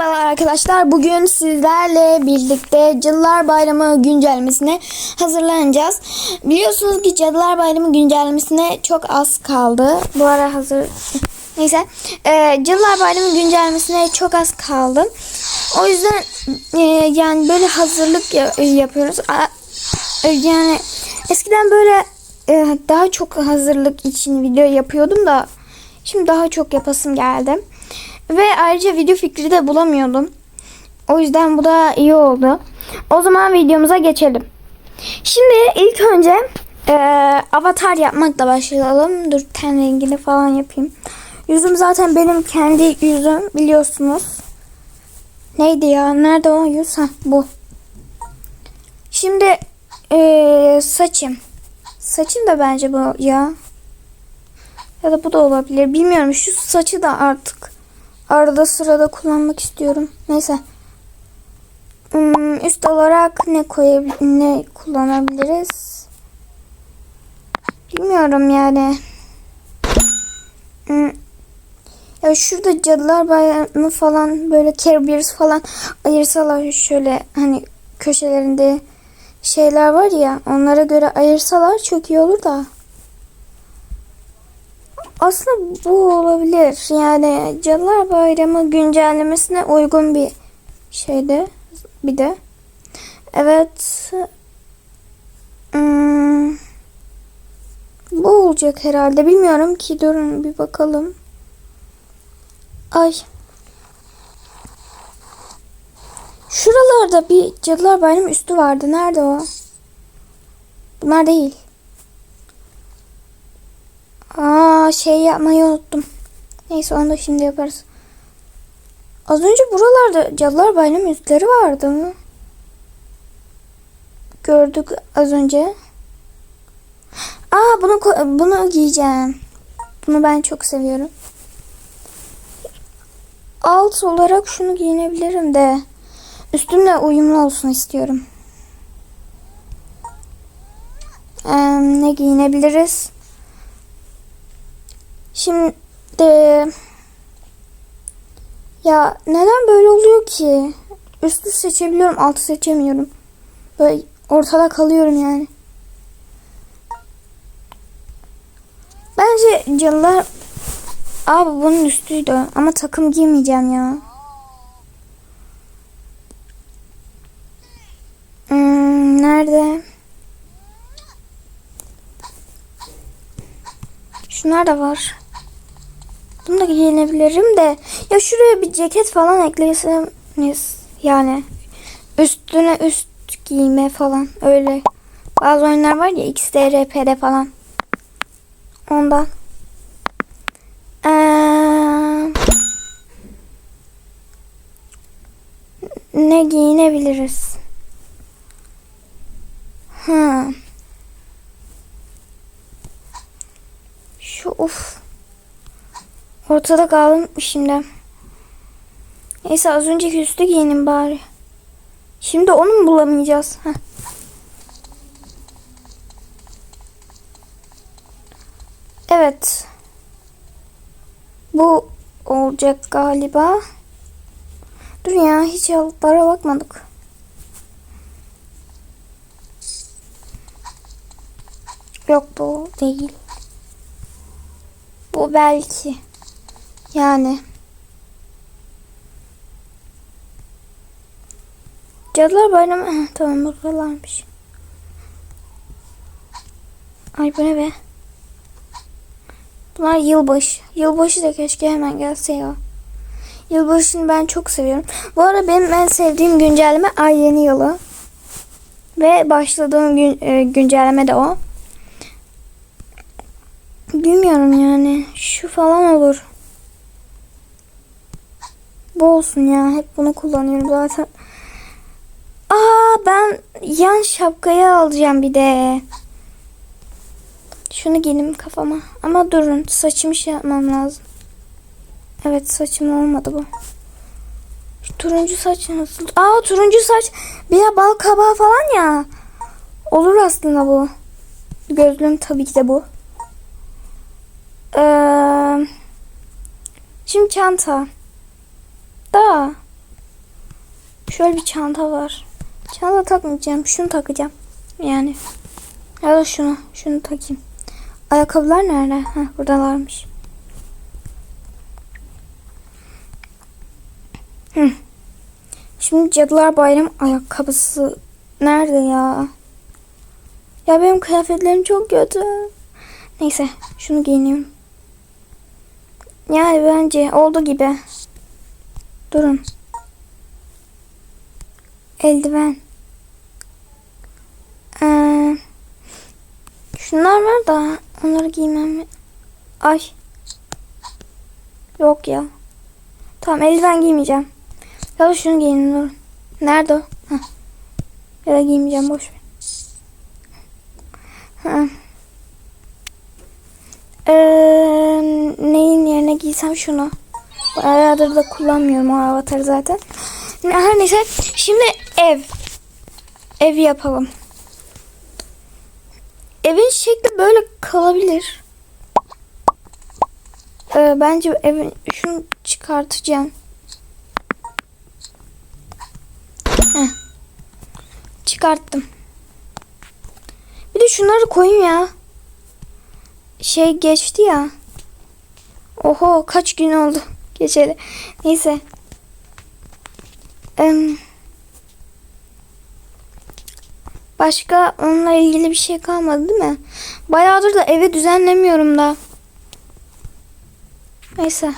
Merhabalar arkadaşlar. Bugün sizlerle birlikte Cadılar Bayramı güncellemesine hazırlanacağız. Biliyorsunuz ki Cadılar Bayramı güncellemesine çok az kaldı. Bu ara hazır... Neyse. Ee, Cadılar Bayramı güncellemesine çok az kaldı. O yüzden e, yani böyle hazırlık ya- yapıyoruz. E, Yani eskiden böyle e, daha çok hazırlık için video yapıyordum da şimdi daha çok yapasım geldi. Ve ayrıca video fikri de bulamıyordum. O yüzden bu da iyi oldu. O zaman videomuza geçelim. Şimdi ilk önce e, avatar yapmakla başlayalım. Dur ten rengini falan yapayım. Yüzüm zaten benim kendi yüzüm biliyorsunuz. Neydi ya? Nerede o yüz? Ha, bu. Şimdi e, saçım. Saçım da bence bu ya. Ya da bu da olabilir. Bilmiyorum. Şu saçı da artık arada sırada kullanmak istiyorum. Neyse. Hmm, üst olarak ne koyabil ne kullanabiliriz? Bilmiyorum yani. Hmm. Ya şurada cadılar bayramı falan böyle Care Bears falan ayırsalar şöyle hani köşelerinde şeyler var ya onlara göre ayırsalar çok iyi olur da. Aslında bu olabilir. Yani Cadılar Bayramı güncellemesine uygun bir şeydi. Bir de. Evet. Hmm. Bu olacak herhalde. Bilmiyorum ki. Durun bir bakalım. Ay. Şuralarda bir Cadılar Bayramı üstü vardı. Nerede o? Bunlar değil. Aa şey yapmayı unuttum. Neyse onu da şimdi yaparız. Az önce buralarda Cadılar Bayramı üstleri vardı mı? Gördük az önce. Aa bunu bunu giyeceğim. Bunu ben çok seviyorum. Alt olarak şunu giyinebilirim de üstümle uyumlu olsun istiyorum. Ee, ne giyinebiliriz? Şimdi ya neden böyle oluyor ki? Üstü seçebiliyorum, altı seçemiyorum. Böyle ortada kalıyorum yani. Bence cadılar Abi bunun üstüydü ama takım giymeyeceğim ya. Hmm, nerede? Şunlar da var. Bunu da giyinebilirim de. Ya şuraya bir ceket falan ekleseniz. Yani üstüne üst giyme falan. Öyle. Bazı oyunlar var ya XDRP'de falan. Ondan. Ee, ne giyinebiliriz? Ha. Şu of. Ortada kaldım şimdi. Neyse az önceki üstü giyinim bari. Şimdi onu mu bulamayacağız? Heh. Evet. Bu olacak galiba. Dur ya hiç alıplara bakmadık. Yok bu değil. Bu belki. Yani. Cadılar Bayramı. Heh, tamam buralarmış. Ay bu ne be? Bunlar yılbaşı. Yılbaşı da keşke hemen gelse ya. Yılbaşını ben çok seviyorum. Bu arada benim en sevdiğim güncelleme ay yeni yılı. Ve başladığım gün, e, güncelleme de o. Bilmiyorum yani. Şu falan olur. Bu olsun ya. Hep bunu kullanıyorum zaten. Aa ben yan şapkayı alacağım bir de. Şunu giydim kafama. Ama durun saçımı şey yapmam lazım. Evet saçım olmadı bu. Şu turuncu saç nasıl? Aa turuncu saç. Bir de bal kabağı falan ya. Olur aslında bu. Gözlüğüm tabii ki de bu. Ee, şimdi çanta. Da Şöyle bir çanta var. Çanta takmayacağım. Şunu takacağım. Yani. Ya da şunu. Şunu takayım. Ayakkabılar nerede? Heh, buradalarmış. Hı. Şimdi Cadılar Bayramı ayakkabısı nerede ya? Ya benim kıyafetlerim çok kötü. Neyse şunu giyineyim. Yani bence oldu gibi. Durun. Eldiven. Ee, şunlar var da onları giymem. Ay. Yok ya. Tamam eldiven giymeyeceğim. Ya da şunu durun. Nerede o? Heh. Ya da giymeyeceğim boş ver. Ee, neyin yerine giysem şunu. Bayağıdır da kullanmıyorum o avatarı zaten. Her neyse şimdi ev. Ev yapalım. Evin şekli böyle kalabilir. Ee, bence evin şunu çıkartacağım. Heh. Çıkarttım. Bir de şunları koyayım ya. Şey geçti ya. Oho kaç gün oldu geçeli. Neyse. Em, başka onunla ilgili bir şey kalmadı değil mi? Bayağıdır da evi düzenlemiyorum da. Neyse.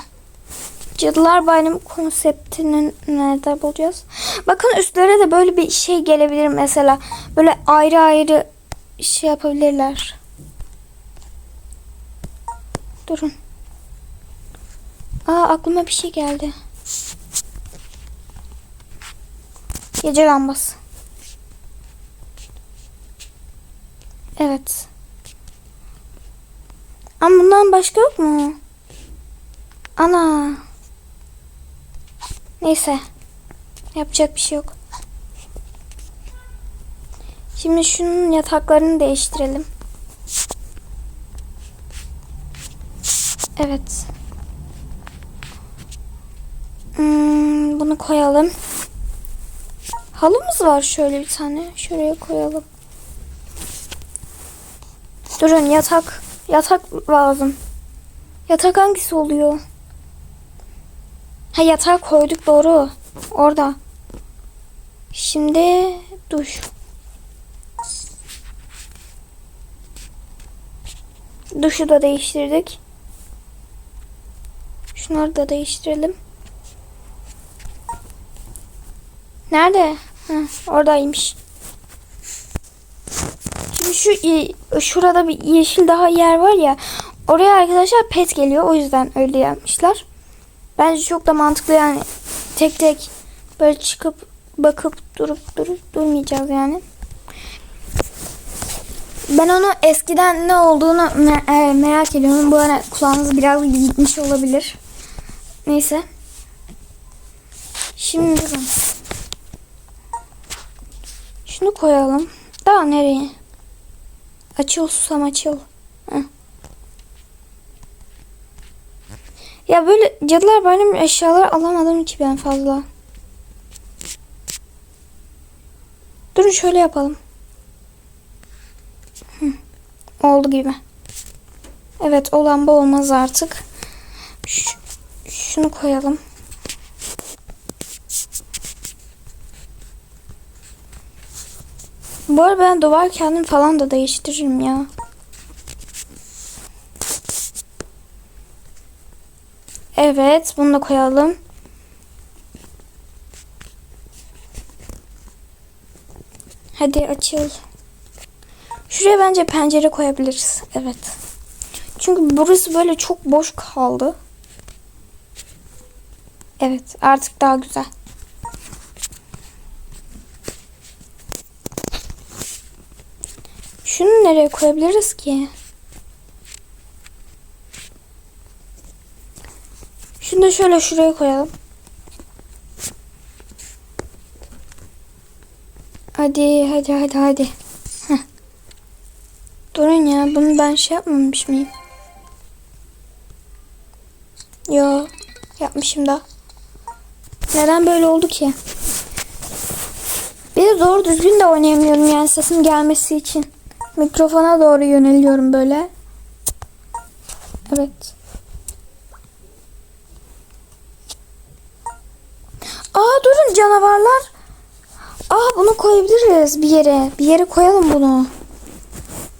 Cadılar Bayramı konseptini nerede bulacağız? Bakın üstlere de böyle bir şey gelebilir mesela. Böyle ayrı ayrı şey yapabilirler. Durun. Aa aklıma bir şey geldi. Gece lambası. Evet. Ama bundan başka yok mu? Ana. Neyse. Yapacak bir şey yok. Şimdi şunun yataklarını değiştirelim. Evet. Hmm, bunu koyalım. Halımız var şöyle bir tane. Şuraya koyalım. Durun yatak. Yatak lazım. Yatak hangisi oluyor? Ha yatağı koyduk doğru. Orada. Şimdi duş. Duşu da değiştirdik. Şunları da değiştirelim. Nerede? Hı, oradaymış. Şimdi şu şurada bir yeşil daha yer var ya. Oraya arkadaşlar pet geliyor. O yüzden öyle yapmışlar. Bence çok da mantıklı yani. Tek tek böyle çıkıp bakıp durup durup durmayacağız yani. Ben onu eskiden ne olduğunu me- e, merak ediyorum. Bu ara kulağınız biraz gitmiş olabilir. Neyse. Şimdi durun. Şunu koyalım. Daha nereye? Açıl susam açıl. Ya böyle cadılar bayramı eşyaları alamadım ki ben fazla. Durun şöyle yapalım. Hı. Oldu gibi. Evet o lamba olmaz artık. Ş şunu koyalım. Bu arada ben duvar kağıdını falan da değiştiririm ya. Evet bunu da koyalım. Hadi açıl. Şuraya bence pencere koyabiliriz. Evet. Çünkü burası böyle çok boş kaldı. Evet artık daha güzel. Şunu nereye koyabiliriz ki? Şunu da şöyle şuraya koyalım. Hadi hadi hadi hadi. Heh. Durun ya bunu ben şey yapmamış mıyım? Yo yapmışım da. Neden böyle oldu ki? Bir de doğru düzgün de oynayamıyorum yani sesim gelmesi için. Mikrofona doğru yöneliyorum böyle. Evet. Aa durun canavarlar. Aa bunu koyabiliriz bir yere. Bir yere koyalım bunu.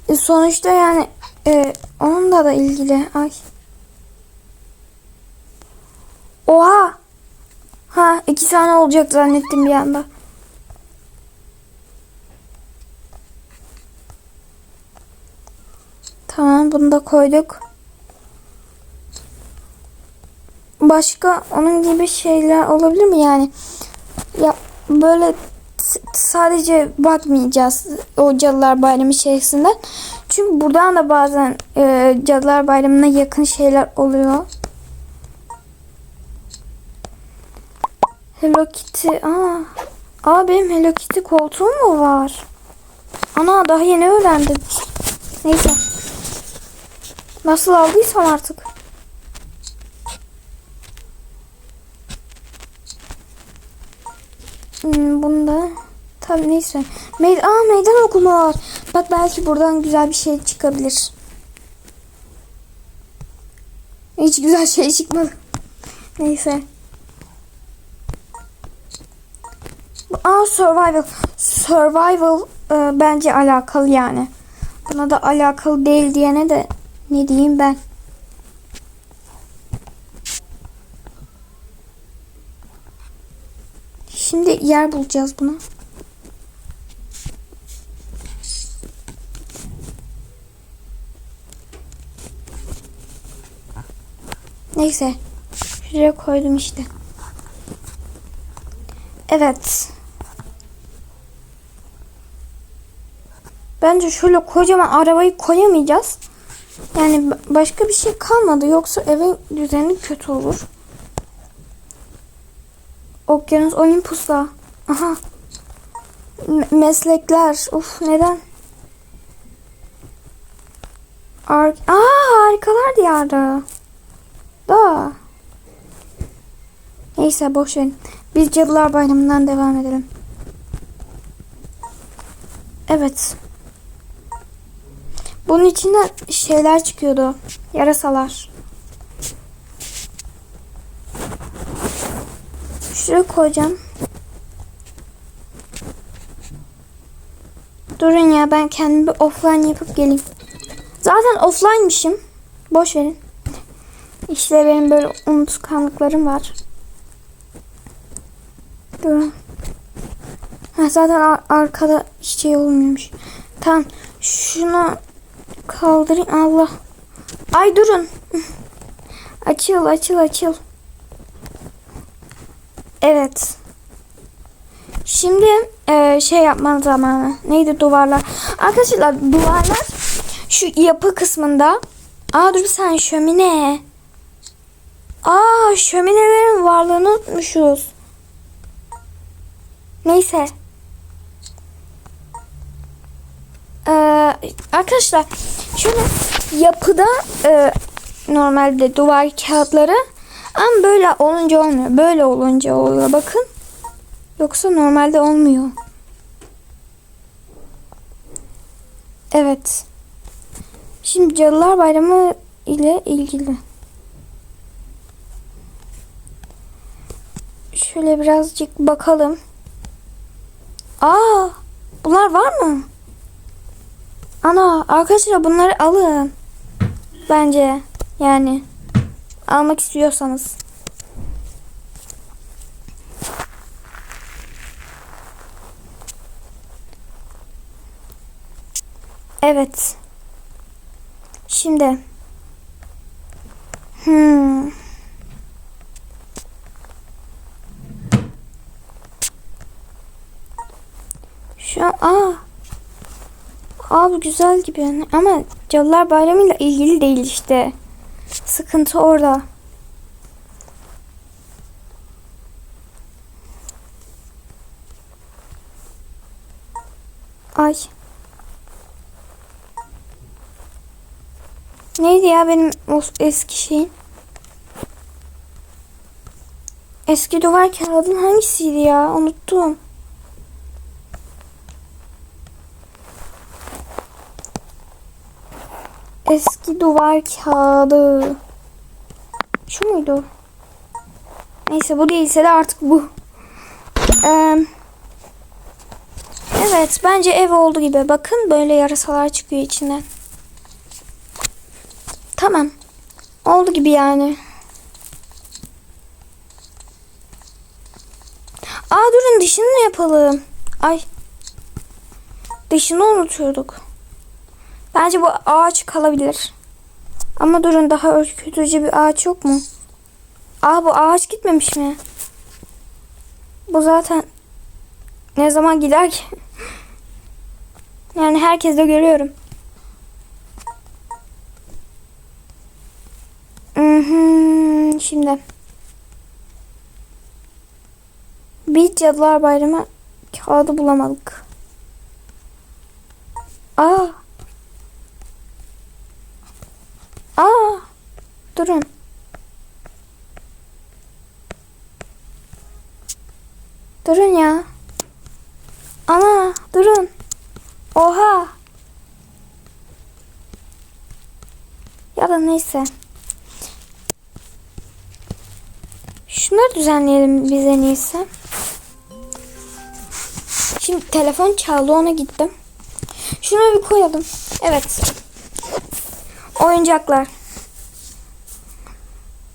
E, sonuçta yani e, onunla da ilgili. Ay. Oha. Ha iki tane olacak zannettim bir anda. Tamam bunu da koyduk. Başka onun gibi şeyler olabilir mi yani? Ya böyle sadece bakmayacağız o Cadılar Bayramı içerisinden. Çünkü buradan da bazen e, Cadılar Bayramı'na yakın şeyler oluyor. Hello Kitty. Aa, aa benim Hello Kitty koltuğum mu var? Ana daha yeni öğrendim. Neyse. Nasıl aldıysam artık. Hmm, bunda tabii neyse. Meyd Aa, meydan okuma. Bak belki buradan güzel bir şey çıkabilir. Hiç güzel şey çıkmadı. Neyse. Aa survival. Survival e, bence alakalı yani. Buna da alakalı değil diyene de ne diyeyim ben. Şimdi yer bulacağız buna. Neyse. Şuraya koydum işte. Evet. Bence şöyle kocaman arabayı koyamayacağız. Yani ba- başka bir şey kalmadı. Yoksa evin düzeni kötü olur. Okyanus Olympus'ta. Aha. Me- meslekler. Uf neden? Ar Aa harikalar diyarı. Da. Neyse boş verin. Biz Cadılar Bayramı'ndan devam edelim. Evet. Bunun içinden şeyler çıkıyordu. Yarasalar. Şuraya koyacağım. Durun ya ben kendim bir offline yapıp geleyim. Zaten offline'mışım. Boş verin. İşte benim böyle unutkanlıklarım var. Durun. Ha, zaten ar- arkada şey olmuyormuş. Tamam. Şunu kaldırayım. Allah. Ay durun. Açıl açıl açıl. Evet. Şimdi e, şey yapma zamanı. Neydi duvarlar? Arkadaşlar duvarlar şu yapı kısmında. Aa dur sen şömine. Aa şöminelerin varlığını unutmuşuz. Neyse. Ee, arkadaşlar şöyle yapıda e, normalde duvar kağıtları ama böyle olunca olmuyor. Böyle olunca oluyor. Bakın. Yoksa normalde olmuyor. Evet. Şimdi Cadılar Bayramı ile ilgili. Şöyle birazcık bakalım. Aa, bunlar var mı? Ana, arkadaşlar bunları alın. Bence yani almak istiyorsanız. Evet. Şimdi. Hmm. Şu an aa. Abi güzel gibi yani. ama Cadılar Bayramı ile ilgili değil işte. Sıkıntı orada. Ay. Neydi ya benim o eski şeyim? Eski duvar kağıdın hangisiydi ya? Unuttum. Eski duvar kağıdı. Şu muydu? Neyse bu değilse de artık bu. Ee, evet bence ev oldu gibi. Bakın böyle yarasalar çıkıyor içinden. Tamam. Oldu gibi yani. Aa durun ne yapalım? Ay. Dışını unutuyorduk. Bence bu ağaç kalabilir. Ama durun daha ürkütücü bir ağaç yok mu? Aa bu ağaç gitmemiş mi? Bu zaten ne zaman gider ki? Yani herkes de görüyorum. Şimdi. Bir Cadılar Bayramı kağıdı bulamadık. Aa. Aa. Durun. Durun ya. Ana durun. Oha. Ya da neyse. Şunları düzenleyelim biz en iyisi. Şimdi telefon çaldı ona gittim. Şunu bir koyalım. Evet. Oyuncaklar.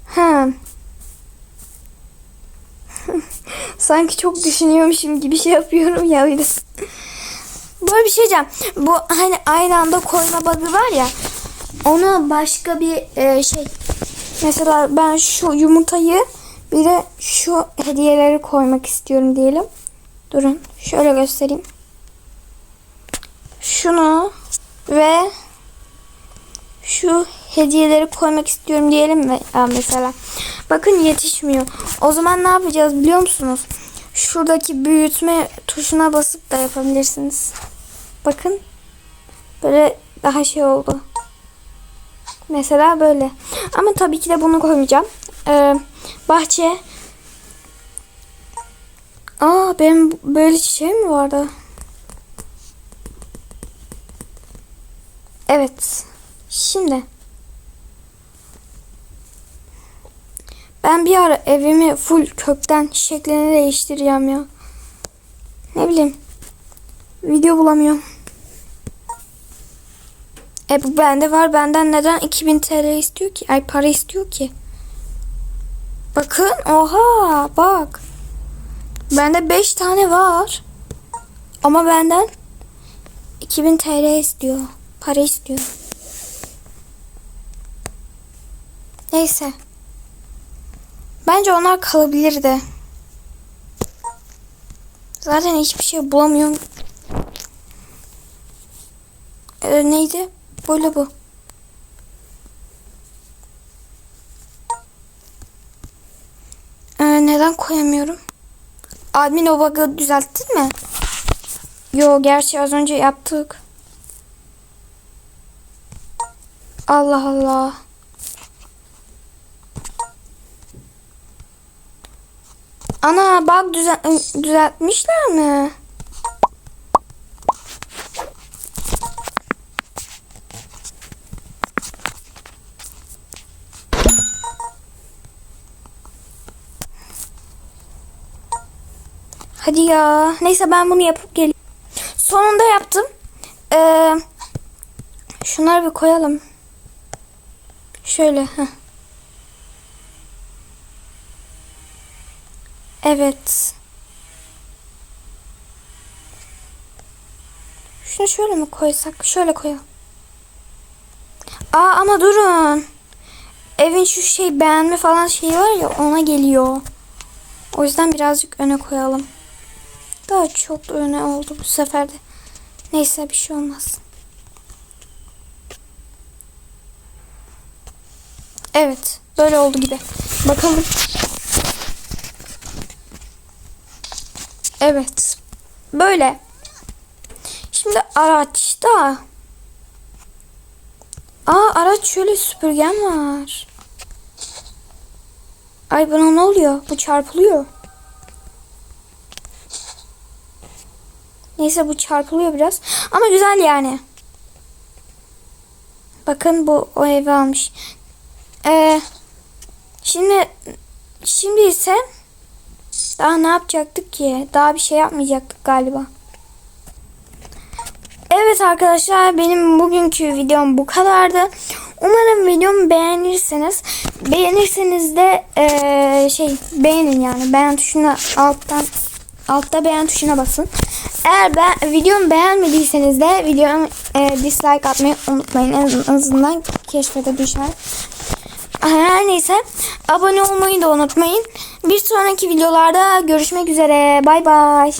Ha. Sanki çok düşünüyormuşum gibi şey yapıyorum ya. de. Böyle bir şey diyeceğim. Bu hani aynı anda koyma bug'ı var ya. Onu başka bir e, şey. Mesela ben şu yumurtayı bir de şu hediyeleri koymak istiyorum diyelim. Durun. Şöyle göstereyim. Şunu ve şu hediyeleri koymak istiyorum diyelim mi mesela. Bakın yetişmiyor. O zaman ne yapacağız biliyor musunuz? Şuradaki büyütme tuşuna basıp da yapabilirsiniz. Bakın. Böyle daha şey oldu. Mesela böyle. Ama tabii ki de bunu koymayacağım. Ee, bahçe. Aa benim böyle çiçeğim mi vardı? Evet. Şimdi. Ben bir ara evimi full kökten şeklini değiştireceğim ya. Ne bileyim. Video bulamıyorum. E bu bende var. Benden neden 2000 TL istiyor ki? Ay para istiyor ki. Bakın. Oha. Bak. Bende 5 tane var. Ama benden 2000 TL istiyor. Para istiyor. Neyse. Bence onlar kalabilir de. Zaten hiçbir şey bulamıyorum. Ee, neydi? Böyle bu. Ee, neden koyamıyorum? Admin o bug'ı düzelttin mi? Yo gerçi az önce yaptık. Allah Allah. Ana bug düzen düzeltmişler mi? Hadi ya. Neyse ben bunu yapıp geleyim. Sonunda yaptım. Ee, şunları bir koyalım. Şöyle. Heh. Evet. Şunu şöyle mi koysak? Şöyle koyalım. Aa ama durun. Evin şu şey beğenme falan şeyi var ya ona geliyor. O yüzden birazcık öne koyalım. Daha çok öne oldu bu sefer de. Neyse bir şey olmaz. Evet. Böyle oldu gibi. Bakalım. Evet. Böyle. Şimdi araçta. Aa araç şöyle süpürgen var. Ay bana ne oluyor? Bu çarpılıyor. Neyse bu çarpılıyor biraz. Ama güzel yani. Bakın bu o evi almış. Ee, şimdi şimdi ise daha ne yapacaktık ki? Daha bir şey yapmayacaktık galiba. Evet arkadaşlar benim bugünkü videom bu kadardı. Umarım videomu beğenirsiniz. Beğenirseniz de eee, şey beğenin yani beğen tuşuna alttan altta beğen tuşuna basın. Eğer ben videomu beğenmediyseniz de videomu eee, dislike atmayı unutmayın. En azından keşfete düşer. Her neyse abone olmayı da unutmayın. Bir sonraki videolarda görüşmek üzere. Bay bay.